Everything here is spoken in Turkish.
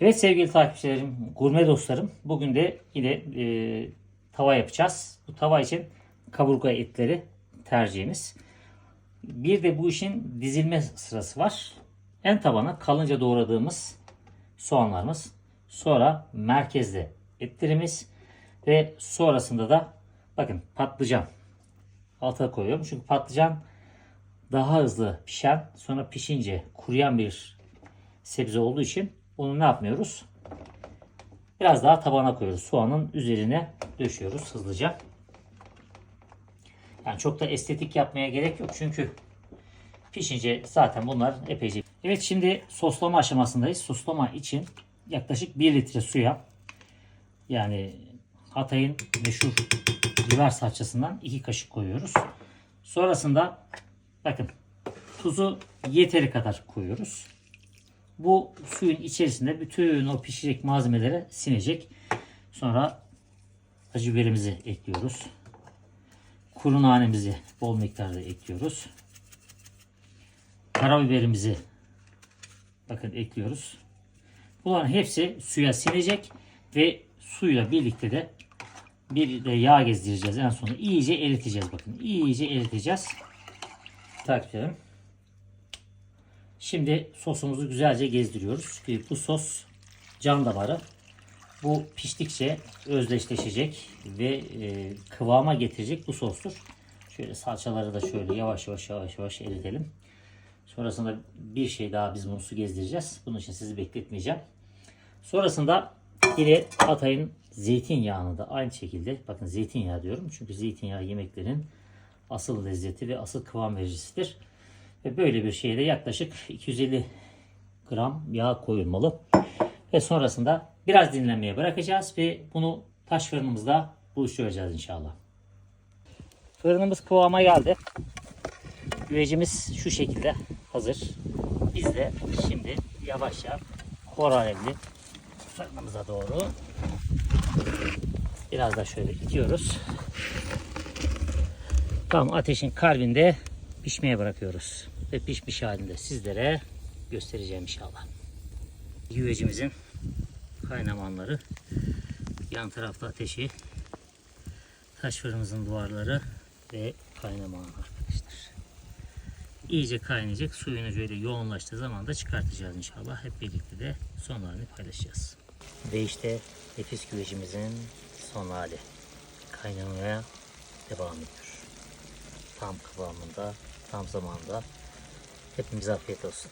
Evet sevgili takipçilerim, gurme dostlarım. Bugün de yine e, tava yapacağız. Bu tava için kaburga etleri tercihimiz. Bir de bu işin dizilme sırası var. En tabana kalınca doğradığımız soğanlarımız. Sonra merkezde etlerimiz. Ve sonrasında da bakın patlıcan alta koyuyorum. Çünkü patlıcan daha hızlı pişen sonra pişince kuruyan bir sebze olduğu için onu ne yapmıyoruz? Biraz daha tabana koyuyoruz. Soğanın üzerine döşüyoruz hızlıca. Yani çok da estetik yapmaya gerek yok. Çünkü pişince zaten bunlar epeyce. Evet şimdi soslama aşamasındayız. Soslama için yaklaşık 1 litre suya yani Hatay'ın meşhur biber salçasından 2 kaşık koyuyoruz. Sonrasında bakın tuzu yeteri kadar koyuyoruz. Bu suyun içerisinde bütün o pişecek malzemelere sinecek. Sonra acı biberimizi ekliyoruz. Kuru nanemizi bol miktarda ekliyoruz. Karabiberimizi bakın ekliyoruz. Bunların hepsi suya sinecek ve suyla birlikte de bir de yağ gezdireceğiz. En sonunda iyice eriteceğiz bakın. İyice eriteceğiz. Takipçilerim. Şimdi sosumuzu güzelce gezdiriyoruz. Çünkü bu sos can damarı. Bu piştikçe özdeşleşecek ve e, kıvama getirecek bu sostur. Şöyle salçaları da şöyle yavaş yavaş yavaş yavaş eritelim. Sonrasında bir şey daha biz bunu su gezdireceğiz. Bunun için sizi bekletmeyeceğim. Sonrasında yine Hatay'ın zeytinyağını da aynı şekilde bakın zeytinyağı diyorum. Çünkü zeytinyağı yemeklerin asıl lezzeti ve asıl kıvam vericisidir. Ve böyle bir şeyde yaklaşık 250 gram yağ koyulmalı. Ve sonrasında biraz dinlenmeye bırakacağız ve bunu taş fırınımızda buluşturacağız inşallah. Fırınımız kıvama geldi. Güvecimiz şu şekilde hazır. Biz de şimdi yavaşça koralevli fırınımıza doğru biraz da şöyle itiyoruz. Tam ateşin kalbinde pişmeye bırakıyoruz. Ve pişmiş halinde sizlere göstereceğim inşallah. Güvecimizin kaynamanları yan tarafta ateşi taş fırınımızın duvarları ve kaynamağı arkadaşlar. İyice kaynayacak. Suyunu şöyle yoğunlaştığı zaman da çıkartacağız inşallah. Hep birlikte de son halini paylaşacağız. Ve işte nefis güvecimizin son hali. Kaynamaya devam ediyor. Tam kıvamında, tam zamanda. Hepimize afiyet olsun.